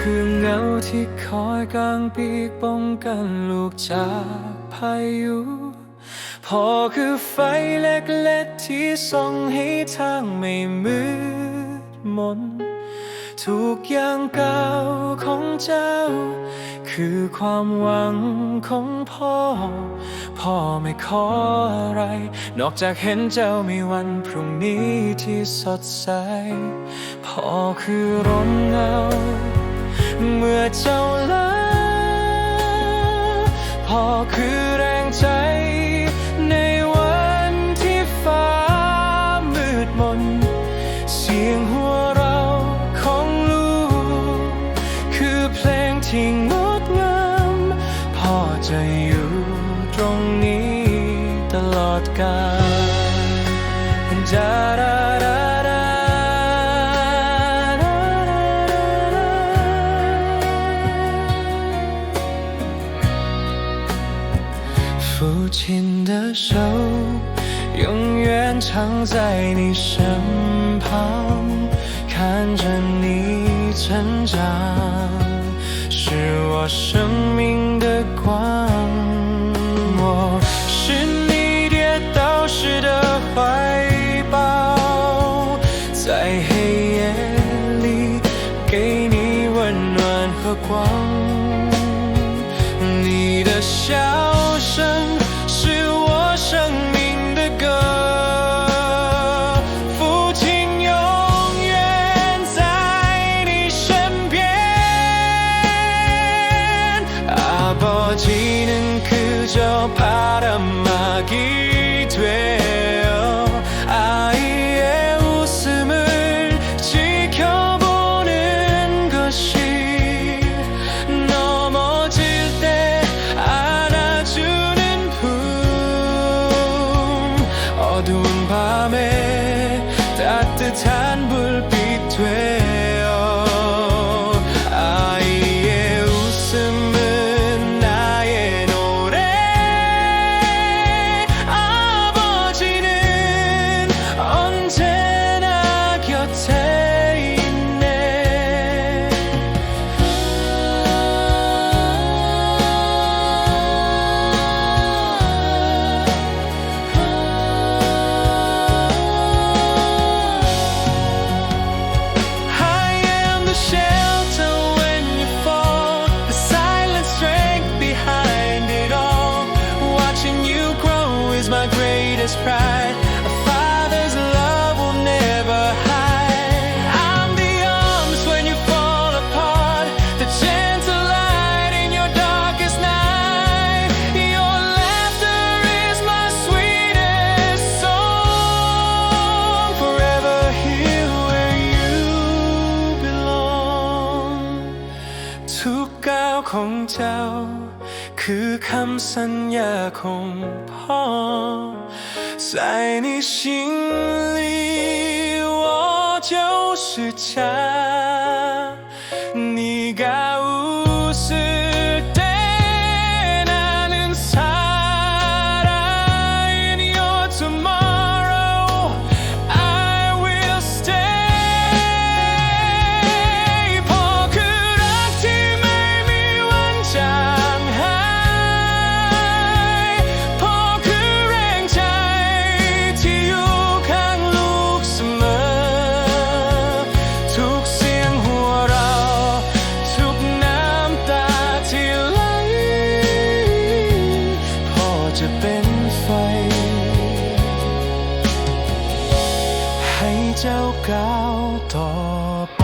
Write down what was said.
คือเงาที่คอยกางปีกป้องกันลูกจากพายุพ่อคือไฟเล็กๆที่ส่องให้ทางไม่มืดมนทุกอย่างก้าวของเจ้า คือความหวังของพ่อ พ่อไม่ขออะไร นอกจากเห็นเจ้ามีวันพรุ่งนี้ที่สดใส พ่อคือร่มเงา เมื่อเจ้าลาพ่อคือแรงใจในวันที่ฟ้ามืดมน เสียงหัวเราะของลูก คือเพลงที่งดงามพ่อจะอยู่ตรงนี้ตลอดกาลจา 父亲的手永远常在你身旁，看着你成长，是我生命的光。我是你跌倒时的怀抱，在黑夜里给你温暖和光。你的笑声 pride. คือคำสัญญาของพ่อ在你心里，我就是家。 เจ้าก้าวต่อไป